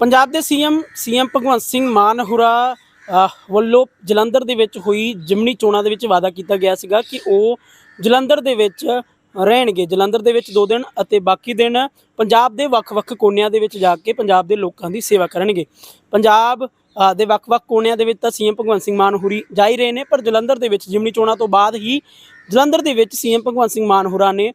ਪੰਜਾਬ ਦੇ CM CM Bhagwant Singh Mann ਹੁਰਾ ਵੱਲੋਂ ਜਲੰਧਰ ਦੇ ਵਿੱਚ ਹੋਈ ਜਿਮਨੀ ਚੋਣਾਂ ਦੇ ਵਿੱਚ ਵਾਅਦਾ ਕੀਤਾ ਗਿਆ ਸੀਗਾ ਕਿ ਉਹ ਜਲੰਧਰ ਦੇ ਵਿੱਚ ਰਹਿਣਗੇ। ਜਲੰਧਰ ਦੇ ਵਿੱਚ 2 ਦਿਨ ਅਤੇ ਬਾਕੀ ਦਿਨ ਪੰਜਾਬ ਦੇ ਵੱਖ-ਵੱਖ ਕੋਨਿਆਂ ਦੇ ਵਿੱਚ ਜਾ ਕੇ ਪੰਜਾਬ ਦੇ ਲੋਕਾਂ ਦੀ ਸੇਵਾ ਕਰਨਗੇ। ਪੰਜਾਬ ਦੇ ਵੱਖ-ਵੱਖ ਕੋਨਿਆਂ ਦੇ ਵਿੱਚ ਤਾਂ ਸੀਐਮ ਭਗਵੰਤ ਸਿੰਘ ਮਾਨ ਹੁਰੀ ਜਾ ਹੀ ਰਹੇ ਨੇ, ਪਰ ਜਲੰਧਰ ਦੇ ਵਿੱਚ ਜਿਮਨੀ ਚੋਣਾਂ ਤੋਂ ਬਾਅਦ ਹੀ ਜਲੰਧਰ ਦੇ ਵਿੱਚ ਸੀਐਮ ਭਗਵੰਤ ਸਿੰਘ ਮਾਨ ਹੁਰਾ ਨੇ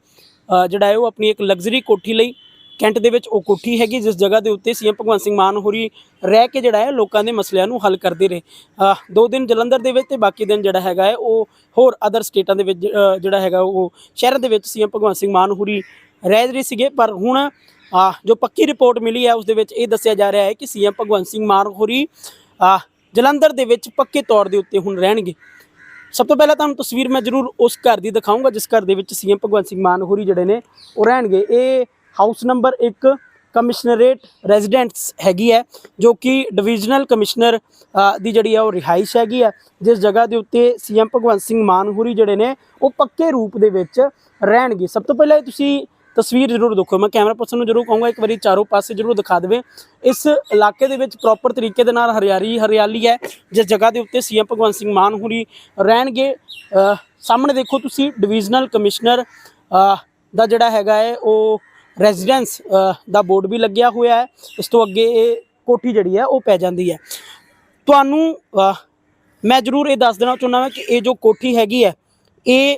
ਜਿਹੜਾ ਹੈ ਉਹ ਆਪਣੀ ਇੱਕ ਲਗਜ਼ਰੀ ਕੋਠੀ ਲਈ ਕੈਂਟ ਦੇ ਵਿੱਚ ਉਹ ਕੋਠੀ ਹੈਗੀ, ਜਿਸ ਜਗ੍ਹਾ ਦੇ ਉੱਤੇ ਸੀਐਮ ਭਗਵੰਤ ਸਿੰਘ ਮਾਨ ਹੋਰੀ ਰਹਿ ਕੇ ਜਿਹੜਾ ਹੈ ਲੋਕਾਂ ਦੇ ਮਸਲਿਆਂ ਨੂੰ ਹੱਲ ਕਰਦੇ ਰਹੇ। ਦੋ ਦਿਨ ਜਲੰਧਰ ਦੇ ਵਿੱਚ ਤੇ ਬਾਕੀ ਦਿਨ ਜਿਹੜਾ ਹੈਗਾ ਹੈ, ਉਹ ਹੋਰ ਅਦਰ ਸਟੇਟਾਂ ਦੇ ਵਿੱਚ ਜਿਹੜਾ ਹੈਗਾ ਉਹ ਸ਼ਹਿਰਾਂ ਦੇ ਵਿੱਚ ਸੀਐਮ ਭਗਵੰਤ ਸਿੰਘ ਮਾਨ ਹੋਰੀ ਰਹਿ ਰਹੇ ਸੀਗੇ। ਪਰ ਹੁਣ ਜੋ ਪੱਕੀ ਰਿਪੋਰਟ ਮਿਲੀ ਹੈ, ਉਸ ਦੇ ਵਿੱਚ ਇਹ ਦੱਸਿਆ ਜਾ ਰਿਹਾ ਹੈ ਕਿ ਸੀਐਮ ਭਗਵੰਤ ਸਿੰਘ ਮਾਨ ਹੋਰੀ ਜਲੰਧਰ ਦੇ ਵਿੱਚ ਪੱਕੇ ਤੌਰ ਦੇ ਉੱਤੇ ਹੁਣ ਰਹਿਣਗੇ। ਸਭ ਤੋਂ ਪਹਿਲਾਂ ਤੁਹਾਨੂੰ ਤਸਵੀਰ ਮੈਂ ਜ਼ਰੂਰ ਉਸ ਘਰ ਦੀ ਦਿਖਾਊਂਗਾ, ਜਿਸ ਘਰ ਦੇ ਵਿੱਚ ਸੀਐਮ ਭਗਵੰਤ ਸਿੰਘ ਮਾਨ ਹੋਰੀ ਜਿਹੜੇ ਨੇ, ਉਹ ਰਹਿਣਗੇ। ਇਹ ਹਾਊਸ ਨੰਬਰ 1 ਕਮਿਸ਼ਨਰੇਟ ਰੈਜ਼ੀਡੈਂਟਸ ਹੈਗੀ ਹੈ, ਜੋ ਕਿ ਡਿਵੀਜ਼ਨਲ ਕਮਿਸ਼ਨਰ ਦੀ ਜਿਹੜੀ ਹੈ ਉਹ ਰਿਹਾਇਸ਼ ਹੈਗੀ ਹੈ। ਜਿਸ ਜਗ੍ਹਾ ਦੇ ਉੱਤੇ ਸੀਐਮ ਭਗਵੰਤ ਸਿੰਘ ਮਾਨ ਹੋਰੀ ਜਿਹੜੇ ਨੇ, ਉਹ ਪੱਕੇ ਰੂਪ ਦੇ ਵਿੱਚ ਰਹਿਣਗੇ। ਸਭ ਤੋਂ ਪਹਿਲਾਂ ਤੁਸੀਂ ਤਸਵੀਰ ਜ਼ਰੂਰ ਦੇਖੋ। ਮੈਂ ਕੈਮਰਾ ਪਰਸਨ ਨੂੰ ਜ਼ਰੂਰ ਕਹੂੰਗਾ, ਇੱਕ ਵਾਰੀ ਚਾਰੋਂ ਪਾਸੇ ਜ਼ਰੂਰ ਦਿਖਾ ਦੇਵੇ। ਇਸ ਇਲਾਕੇ ਦੇ ਵਿੱਚ ਪ੍ਰੋਪਰ ਤਰੀਕੇ ਦੇ ਨਾਲ ਹਰਿਆਰੀ ਹਰਿਆਲੀ ਹੈ। ਜਿਸ ਜਗ੍ਹਾ ਦੇ ਉੱਤੇ ਸੀਐਮ ਭਗਵੰਤ ਸਿੰਘ ਮਾਨ ਹੋਰੀ ਰਹਿਣਗੇ। ਸਾਹਮਣੇ ਦੇਖੋ ਤੁਸੀਂ ਡਿਵੀਜ਼ਨਲ ਕਮਿਸ਼ਨਰ ਦਾ ਜਿਹੜਾ ਹੈਗਾ ਹੈ, ਉਹ ਰੈਜ਼ੀਡੈਂਸ ਦਾ ਬੋਰਡ ਵੀ ਲੱਗਿਆ ਹੋਇਆ ਹੈ। ਇਸ ਤੋਂ ਅੱਗੇ ਇਹ ਕੋਠੀ ਜਿਹੜੀ ਹੈ ਉਹ ਪੈ ਜਾਂਦੀ ਹੈ। ਤੁਹਾਨੂੰ ਮੈਂ ਜ਼ਰੂਰ ਇਹ ਦੱਸ ਦੇਣਾ ਚਾਹੁੰਦਾ ਹਾਂ ਕਿ ਇਹ ਜੋ ਕੋਠੀ ਹੈਗੀ ਹੈ ਇਹ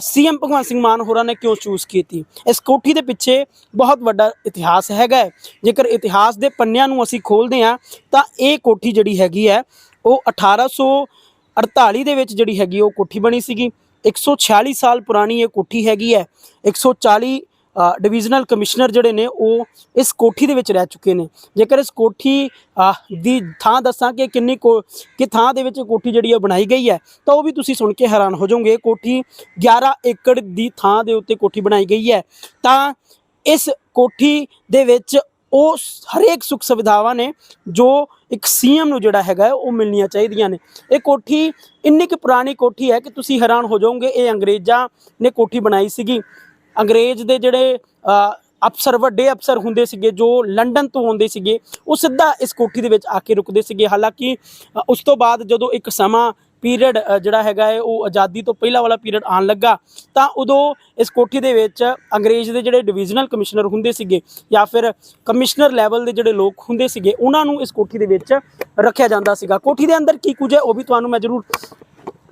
ਸੀਐਮ ਭਗਵੰਤ ਸਿੰਘ ਮਾਨ ਹੋਰਾਂ ਨੇ ਕਿਉਂ ਚੂਜ਼ ਕੀਤੀ? ਇਸ ਕੋਠੀ ਦੇ ਪਿੱਛੇ ਬਹੁਤ ਵੱਡਾ ਇਤਿਹਾਸ ਹੈਗਾ ਹੈ। ਜੇਕਰ ਇਤਿਹਾਸ ਦੇ ਪੰਨਿਆਂ ਨੂੰ ਅਸੀਂ ਖੋਲਦੇ ਹਾਂ ਤਾਂ ਇਹ ਕੋਠੀ ਜਿਹੜੀ ਹੈਗੀ ਹੈ ਉਹ 1848 ਦੇ ਵਿੱਚ ਜਿਹੜੀ ਹੈਗੀ ਉਹ ਕੋਠੀ ਬਣੀ ਸੀਗੀ। 146 ਸਾਲ ਪੁਰਾਣੀ ਇਹ ਕੋਠੀ ਹੈਗੀ ਹੈ। 140 ਅ, ਡਿਵੀਜ਼ਨਲ ਕਮਿਸ਼ਨਰ ਜਿਹੜੇ ਨੇ, ਉਹ ਇਸ ਕੋਠੀ ਦੇ ਵਿੱਚ ਰਹਿ ਚੁੱਕੇ ਨੇ। ਜੇਕਰ ਇਸ ਕੋਠੀ ਦੀ ਥਾਂ ਦੱਸਾਂ ਕਿ ਕਿੰਨੀ ਕੋ, ਕਿ ਥਾਂ ਦੇ ਵਿੱਚ ਕੋਠੀ ਜਿਹੜੀ ਹੈ ਬਣਾਈ ਗਈ ਹੈ, ਤਾਂ ਉਹ ਵੀ ਤੁਸੀਂ ਸੁਣ ਕੇ ਹੈਰਾਨ ਹੋ ਜਾਓਗੇ। ਕੋਠੀ 11 ਏਕੜ ਦੀ ਥਾਂ ਦੇ ਉੱਤੇ ਕੋਠੀ ਬਣਾਈ ਗਈ ਹੈ। ਤਾਂ ਇਸ ਕੋਠੀ ਦੇ ਵਿੱਚ ਉਹ ਹਰੇਕ ਸੁੱਖ ਸੁਵਿਧਾਵਾਂ ਨੇ, ਜੋ ਇੱਕ ਸੀਐਮ ਨੂੰ ਜਿਹੜਾ ਹੈਗਾ ਉਹ ਮਿਲਣੀਆਂ ਚਾਹੀਦੀਆਂ ਨੇ। ਇਹ ਕੋਠੀ ਇੰਨੀ ਕੁ ਪੁਰਾਣੀ ਕੋਠੀ ਹੈ ਕਿ ਤੁਸੀਂ ਹੈਰਾਨ ਹੋ ਜਾਓਗੇ, ਇਹ ਅੰਗਰੇਜ਼ਾਂ ਨੇ ਕੋਠੀ ਬਣਾਈ ਸੀਗੀ। ਅੰਗਰੇਜ਼ ਦੇ ਜਿਹੜੇ ਅਫਸਰ, ਵੱਡੇ ਅਫਸਰ ਹੁੰਦੇ ਸੀਗੇ, ਜੋ ਲੰਡਨ ਤੋਂ ਆਉਂਦੇ ਸੀਗੇ, ਉਹ ਸਿੱਧਾ ਇਸ ਕੋਠੀ ਦੇ ਵਿੱਚ ਆ ਕੇ ਰੁਕਦੇ ਸੀਗੇ। ਹਾਲਾਂਕਿ ਉਸ ਤੋਂ ਬਾਅਦ ਜਦੋਂ ਇੱਕ ਸਮਾਂ ਪੀਰੀਅਡ ਜਿਹੜਾ ਹੈਗਾ ਹੈ, ਉਹ ਆਜ਼ਾਦੀ ਤੋਂ ਪਹਿਲਾਂ ਵਾਲਾ ਪੀਰੀਅਡ ਆਉਣ ਲੱਗਾ, ਤਾਂ ਉਦੋਂ ਇਸ ਕੋਠੀ ਦੇ ਵਿੱਚ ਅੰਗਰੇਜ਼ ਦੇ ਜਿਹੜੇ ਡਿਵੀਜ਼ਨਲ ਕਮਿਸ਼ਨਰ ਹੁੰਦੇ ਸੀਗੇ ਜਾਂ ਫਿਰ ਕਮਿਸ਼ਨਰ ਲੈਵਲ ਦੇ ਜਿਹੜੇ ਲੋਕ ਹੁੰਦੇ ਸੀਗੇ, ਉਹਨਾਂ ਨੂੰ ਇਸ ਕੋਠੀ ਦੇ ਵਿੱਚ ਰੱਖਿਆ ਜਾਂਦਾ ਸੀਗਾ। ਕੋਠੀ ਦੇ ਅੰਦਰ ਕੀ ਕੁਝ ਹੈ, ਉਹ ਵੀ ਤੁਹਾਨੂੰ ਮੈਂ ਜ਼ਰੂਰ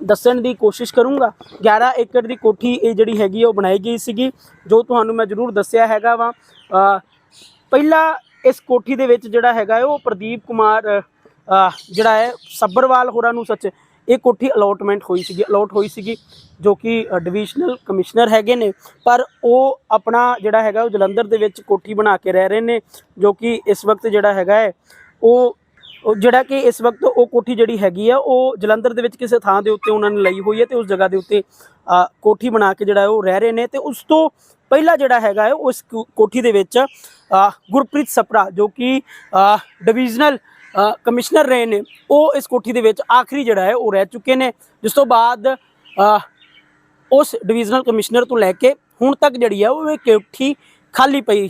ਦੱਸਣ ਦੀ ਕੋਸ਼ਿਸ਼ ਕਰੂੰਗਾ। 11 ਏਕੜ ਦੀ ਕੋਠੀ ਇਹ ਜਿਹੜੀ ਹੈਗੀ ਉਹ ਬਣਾਈ ਗਈ ਸੀਗੀ ਜੋ ਤੁਹਾਨੂੰ ਮੈਂ ਜ਼ਰੂਰ ਦੱਸਿਆ ਹੈਗਾ ਵਾ। ਅ, ਪਹਿਲਾ ਇਸ ਕੋਠੀ ਦੇ ਵਿੱਚ ਜਿਹੜਾ ਹੈਗਾ ਹੈ ਉਹ ਪ੍ਰਦੀਪ ਕੁਮਾਰ ਜਿਹੜਾ ਹੈ ਸੱਬਰਵਾਲ ਹੋਰਾਂ ਨੂੰ ਸੱਚ ਇਹ ਕੋਠੀ ਅਲੋਟਮੈਂਟ ਹੋਈ ਸੀਗੀ ਅਲੋਟ ਹੋਈ ਸੀਗੀ ਜੋ ਕਿ ਡਿਵੀਜ਼ਨਲ ਕਮਿਸ਼ਨਰ ਹੈਗੇ ਨੇ। ਪਰ ਉਹ ਆਪਣਾ ਜਿਹੜਾ ਹੈਗਾ ਉਹ ਜਲੰਧਰ ਦੇ ਵਿੱਚ ਕੋਠੀ ਬਣਾ ਕੇ ਰਹਿ ਰਹੇ ਨੇ ਜੋ ਕਿ ਇਸ ਵਕਤ ਜਿਹੜਾ ਹੈਗਾ ਹੈ ਉਹ ਉਹ ਜਿਹੜਾ ਕਿ ਇਸ ਵਕਤ ਉਹ ਕੋਠੀ ਜਿਹੜੀ ਹੈਗੀ ਆ, ਉਹ ਜਲੰਧਰ ਦੇ ਵਿੱਚ ਕਿਸੇ ਥਾਂ ਦੇ ਉੱਤੇ ਉਹਨਾਂ ਨੇ ਲਈ ਹੋਈ ਹੈ ਤੇ ਉਸ ਜਗ੍ਹਾ ਦੇ ਉੱਤੇ ਕੋਠੀ ਬਣਾ ਕੇ ਜਿਹੜਾ ਉਹ ਰਹਿ ਰਹੇ ਨੇ ਤੇ ਉਸ ਤੋਂ ਪਹਿਲਾਂ ਜਿਹੜਾ ਹੈਗਾ ਹੈ ਉਸ ਕੋਠੀ ਦੇ ਵਿੱਚ ਗੁਰਪ੍ਰੀਤ ਸਪਰਾ ਜੋ ਕਿ ਡਿਵੀਜ਼ਨਲ ਕਮਿਸ਼ਨਰ ਰਹੇ ਨੇ, ਉਹ ਇਸ ਕੋਠੀ ਦੇ ਵਿੱਚ ਆਖਰੀ ਜਿਹੜਾ ਹੈ, ਉਹ ਰਹਿ ਚੁੱਕੇ ਨੇ। ਜਿਸ ਤੋਂ ਬਾਅਦ ਉਸ ਡਿਵੀਜ਼ਨਲ ਕਮਿਸ਼ਨਰ ਤੋਂ ਲੈ ਕੇ ਹੁਣ ਤੱਕ ਜਿਹੜੀ ਹੈ ਉਹ ਇਹ ਕੋਠੀ ਖਾਲੀ ਪਈ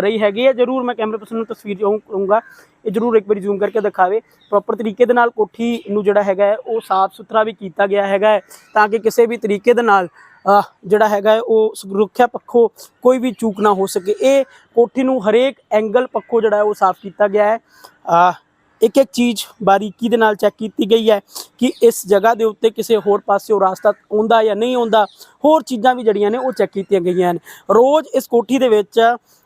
ਰਹੀ ਹੈਗੀ ਹੈ। ਜਰੂਰ ਮੈਂ ਕੈਮਰਾ ਪਰਸਨ ਨੂੰ ਤਸਵੀਰ ਜੋ ਕਰੂੰਗਾ। ਇਹ ਜਰੂਰ ਇੱਕ ਵਾਰੀ ਜ਼ੂਮ ਕਰਕੇ ਦਿਖਾਵੇ। ਪ੍ਰੋਪਰ ਤਰੀਕੇ ਦੇ ਨਾਲ ਕੋਠੀ ਨੂੰ ਜਿਹੜਾ ਹੈਗਾ ਉਹ ਸਾਫ਼ ਸੁਥਰਾ ਵੀ ਕੀਤਾ ਗਿਆ ਹੈਗਾ ਹੈ, ਤਾਂ ਕਿ ਕਿਸੇ ਵੀ ਤਰੀਕੇ ਦੇ ਨਾਲ ਜਿਹੜਾ ਹੈਗਾ ਉਹ ਸੁਰੱਖਿਆ ਪੱਖੋਂ ਕੋਈ ਵੀ ਚੂਕ ਨਾ ਹੋ ਸਕੇ। ਇਹ ਕੋਠੀ ਨੂੰ ਹਰੇਕ ਐਂਗਲ ਪੱਖੋਂ ਜਿਹੜਾ ਉਹ ਸਾਫ਼ ਕੀਤਾ ਗਿਆ ਹੈ। ਇੱਕ ਇੱਕ ਚੀਜ਼ ਬਾਰੀਕੀ ਦੇ ਨਾਲ ਚੈੱਕ ਕੀਤੀ ਗਈ ਹੈ ਕਿ ਇਸ ਜਗ੍ਹਾ ਦੇ ਉੱਤੇ ਕਿਸੇ ਹੋਰ ਪਾਸਿਓਂ ਰਾਸਤਾ ਆਉਂਦਾ ਜਾਂ ਨਹੀਂ ਆਉਂਦਾ, ਹੋਰ ਚੀਜ਼ਾਂ ਵੀ ਜਿਹੜੀਆਂ ਨੇ ਉਹ ਚੈੱਕ ਕੀਤੀਆਂ ਗਈਆਂ ਨੇ ਰੋਜ਼ ਇਸ ਕੋਠੀ ਦੇ ਵਿੱਚ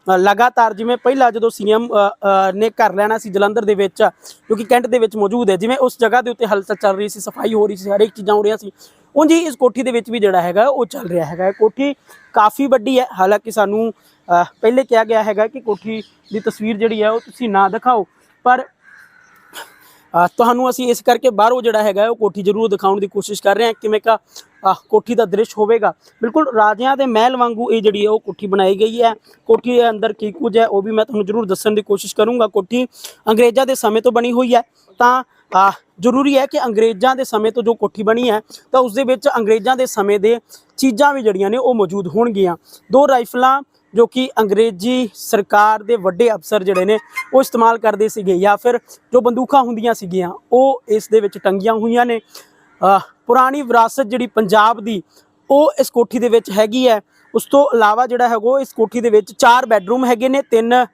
ਲਗਾਤਾਰ ਜਿਵੇਂ ਪਹਿਲਾਂ ਜਦੋਂ ਸੀਐਮ ਨੇ ਘਰ ਲੈਣਾ ਸੀ ਜਲੰਧਰ ਦੇ ਵਿੱਚ, ਕਿਉਂਕਿ ਕੈਂਟ ਦੇ ਵਿੱਚ ਮੌਜੂਦ ਹੈ, ਜਿਵੇਂ ਉਸ ਜਗ੍ਹਾ ਦੇ ਉੱਤੇ ਹਲਚਲ ਚੱਲ ਰਹੀ ਸੀ, ਸਫ਼ਾਈ ਹੋ ਰਹੀ ਸੀ, ਹਰੇਕ ਚੀਜ਼ਾਂ ਹੋ ਰਹੀਆਂ ਸੀ, ਉਂਝ ਹੀ ਇਸ ਕੋਠੀ ਦੇ ਵਿੱਚ ਵੀ ਜਿਹੜਾ ਹੈਗਾ ਉਹ ਚੱਲ ਰਿਹਾ ਹੈਗਾ। ਇਹ ਕੋਠੀ ਕਾਫੀ ਵੱਡੀ ਹੈ, ਹਾਲਾਂਕਿ ਸਾਨੂੰ ਪਹਿਲੇ ਕਿਹਾ ਗਿਆ ਹੈਗਾ ਕਿ ਕੋਠੀ ਦੀ ਤਸਵੀਰ ਜਿਹੜੀ ਹੈ ਉਹ ਤੁਸੀਂ ਨਾ ਦਿਖਾਓ, ਪਰ ਤੁਹਾਨੂੰ ਅਸੀਂ ਇਸ ਕਰਕੇ ਬਾਹਰੋਂ ਜਿਹੜਾ ਹੈਗਾ ਉਹ ਕੋਠੀ ਜ਼ਰੂਰ ਦਿਖਾਉਣ ਦੀ ਕੋਸ਼ਿਸ਼ ਕਰ ਰਹੇ ਹਾਂ, ਕਿਵੇਂ ਕਾ ਕੋਠੀ ਦਾ ਦ੍ਰਿਸ਼ ਹੋਵੇਗਾ। ਬਿਲਕੁਲ ਰਾਜਿਆਂ ਦੇ ਮਹਿਲ ਵਾਂਗੂ ਇਹ ਜਿਹੜੀ ਹੈ ਉਹ ਕੋਠੀ ਬਣਾਈ ਗਈ ਹੈ। ਕੋਠੀ ਦੇ ਅੰਦਰ ਕੀ ਕੁਝ ਹੈ ਉਹ ਵੀ ਮੈਂ ਤੁਹਾਨੂੰ ਜ਼ਰੂਰ ਦੱਸਣ ਦੀ ਕੋਸ਼ਿਸ਼ ਕਰੂੰਗਾ। ਕੋਠੀ ਅੰਗਰੇਜ਼ਾਂ ਦੇ ਸਮੇਂ ਤੋਂ ਬਣੀ ਹੋਈ ਹੈ। ਤਾਂ ਜ਼ਰੂਰੀ ਹੈ ਕਿ ਅੰਗਰੇਜ਼ਾਂ ਦੇ ਸਮੇਂ ਤੋਂ ਜੋ ਕੋਠੀ ਬਣੀ ਹੈ, ਤਾਂ ਉਸ ਦੇ ਵਿੱਚ ਅੰਗਰੇਜ਼ਾਂ ਦੇ ਸਮੇਂ ਦੇ ਚੀਜ਼ਾਂ ਵੀ ਜਿਹੜੀਆਂ ਨੇ ਉਹ ਮੌਜੂਦ ਹੋਣਗੀਆਂ। ਦੋ ਰਾਈਫਲਾਂ ਜੋ ਕਿ ਅੰਗਰੇਜ਼ੀ ਸਰਕਾਰ ਦੇ ਵੱਡੇ ਅਫਸਰ ਜਿਹੜੇ ਨੇ, ਉਹ ਇਸਤੇਮਾਲ ਕਰਦੇ ਸੀਗੇ ਜਾਂ ਫਿਰ ਜੋ ਬੰਦੂਕਾਂ ਹੁੰਦੀਆਂ ਸੀਗੀਆਂ, ਉਹ ਇਸ ਦੇ ਵਿੱਚ ਟੰਗੀਆਂ ਹੋਈਆਂ ਨੇ। ਪੁਰਾਣੀ ਵਿਰਾਸਤ ਜਿਹੜੀ ਪੰਜਾਬ ਦੀ, ਉਹ ਇਸ ਕੋਠੀ ਦੇ ਵਿੱਚ ਹੈਗੀ ਹੈ। ਉਸ ਤੋਂ ਇਲਾਵਾ ਜਿਹੜਾ ਹੈਗਾ, ਉਹ ਇਸ ਕੋਠੀ ਦੇ ਵਿੱਚ ਚਾਰ ਬੈੱਡਰੂਮ ਹੈਗੇ ਨੇ, ਤਿੰਨ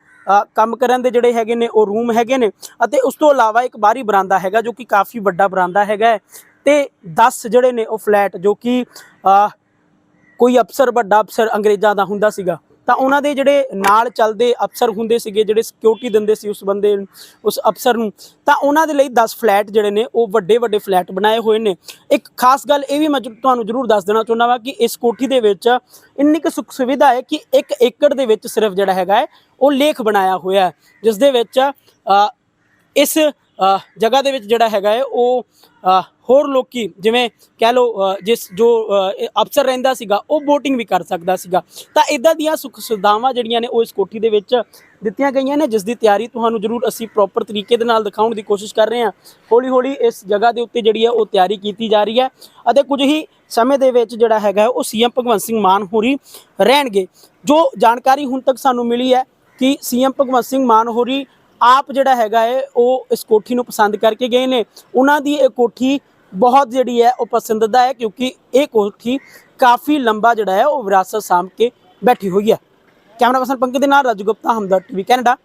ਕੰਮ ਕਰਨ ਦੇ ਜਿਹੜੇ ਹੈਗੇ ਨੇ, ਉਹ ਰੂਮ ਹੈਗੇ ਨੇ ਅਤੇ ਉਸ ਤੋਂ ਇਲਾਵਾ ਇੱਕ ਬਾਹਰੀ ਬਰਾਂਦਾ ਹੈਗਾ ਜੋ ਕਿ ਕਾਫੀ ਵੱਡਾ ਬਰਾਂਦਾ ਹੈਗਾ ਹੈ ਤੇ 10 ਜਿਹੜੇ ਨੇ ਉਹ ਫਲੈਟ ਜੋ ਕਿ ਕੋਈ ਅਫਸਰ, ਵੱਡਾ ਅਫਸਰ ਅੰਗਰੇਜ਼ਾਂ ਦਾ ਹੁੰਦਾ ਸੀਗਾ। ਤਾਂ ਉਹਨਾਂ ਦੇ ਜਿਹੜੇ ਨਾਲ ਚੱਲਦੇ ਅਫਸਰ ਹੁੰਦੇ ਸੀਗੇ, ਜਿਹੜੇ ਸਿਕਿਉਰਿਟੀ ਦਿੰਦੇ ਸੀ ਉਸ ਬੰਦੇ ਉਸ ਅਫਸਰ ਨੂੰ, ਤਾਂ ਉਹਨਾਂ ਦੇ ਲਈ 10 ਫਲੈਟ ਜਿਹੜੇ ਨੇ, ਉਹ ਵੱਡੇ ਵੱਡੇ ਫਲੈਟ ਬਣਾਏ ਹੋਏ ਨੇ। ਇੱਕ ਖਾਸ ਗੱਲ ਇਹ ਵੀ ਮੈਂ ਤੁਹਾਨੂੰ ਜ਼ਰੂਰ ਦੱਸ ਦੇਣਾ ਚਾਹੁੰਦਾ ਵਾਂ ਕਿ ਇਸ ਕੋਠੀ ਦੇ ਵਿੱਚ ਇੰਨੀ ਕੁ ਸੁੱਖ ਸੁਵਿਧਾ ਹੈ ਕਿ 1 ਏਕੜ ਦੇ ਵਿੱਚ ਸਿਰਫ ਜਿਹੜਾ ਹੈਗਾ ਹੈ, ਉਹ ਲੇਖ ਬਣਾਇਆ ਹੋਇਆ ਜਿਸ ਦੇ ਵਿੱਚ ਇਸ ਜਗ੍ਹਾ ਦੇ ਵਿੱਚ ਜਿਹੜਾ ਹੈਗਾ ਹੈ, ਉਹ ਹੋਰ ਲੋਕੀ ਜਿਵੇਂ ਕਹਿ ਲਓ ਜਿਸ ਜੋ ਅਫਸਰ ਰਹਿੰਦਾ ਸੀਗਾ, ਉਹ VOTING ਵੀ ਕਰ ਸਕਦਾ ਸੀਗਾ। ਤਾਂ ਇਦਾਂ ਦੀਆਂ ਸੁੱਖ ਸੁਵਿਧਾਵਾਂ ਜਿਹੜੀਆਂ ਨੇ, ਉਹ ਇਸ ਕੋਠੀ ਦੇ ਵਿੱਚ ਦਿੱਤੀਆਂ ਗਈਆਂ ਨੇ, ਜਿਸ ਦੀ ਤਿਆਰੀ ਤੁਹਾਨੂੰ ਜ਼ਰੂਰ ਅਸੀਂ ਪ੍ਰੋਪਰ ਤਰੀਕੇ ਦੇ ਨਾਲ ਦਿਖਾਉਣ ਦੀ ਕੋਸ਼ਿਸ਼ ਕਰ ਰਹੇ ਹਾਂ। ਹੌਲੀ ਹੌਲੀ ਇਸ ਜਗ੍ਹਾ ਦੇ ਉੱਤੇ ਜਿਹੜੀ ਹੈ, ਉਹ ਤਿਆਰੀ ਕੀਤੀ ਜਾ ਰਹੀ ਹੈ। ਅਤੇ ਕੁਝ ਹੀ ਸਮੇਂ ਦੇ ਵਿੱਚ ਜਿਹੜਾ ਹੈਗਾ ਹੈ, ਉਹ ਸੀਐਮ ਭਗਵੰਤ ਸਿੰਘ ਮਾਨ ਹੋਰੀ ਰਹਿਣਗੇ। ਜੋ ਜਾਣਕਾਰੀ ਹੁਣ ਤੱਕ ਸਾਨੂੰ ਮਿਲੀ ਹੈ ਕਿ ਸੀਐਮ ਭਗਵੰਤ ਸਿੰਘ ਮਾਨ ਹੋਰੀ ਆਪ ਜਿਹੜਾ ਹੈਗਾ ਹੈ ਉਹ ਇਸ ਕੋਠੀ ਨੂੰ ਪਸੰਦ ਕਰਕੇ ਗਏ ਨੇ। ਉਹਨਾਂ ਦੀ ਇਹ ਕੋਠੀ ਬਹੁਤ ਜਿਹੜੀ ਹੈ, ਉਹ ਪਸੰਦੀਦਾ ਹੈ ਕਿਉਂਕਿ ਇਹ ਕੋਠੀ ਕਾਫੀ ਲੰਬਾ ਜਿਹੜਾ ਹੈ, ਉਹ ਵਿਰਾਸਤ ਸਾਂਭ ਕੇ ਬੈਠੀ ਹੋਈ ਹੈ। ਕੈਮਰਾ ਪਰਸਨ ਪੰਕਜ ਦੇ ਨਾਲ ਰਾਜੂ ਗੁਪਤਾ ਹਮਦਰ ਟੀਵੀ, ਕੈਨੇਡਾ।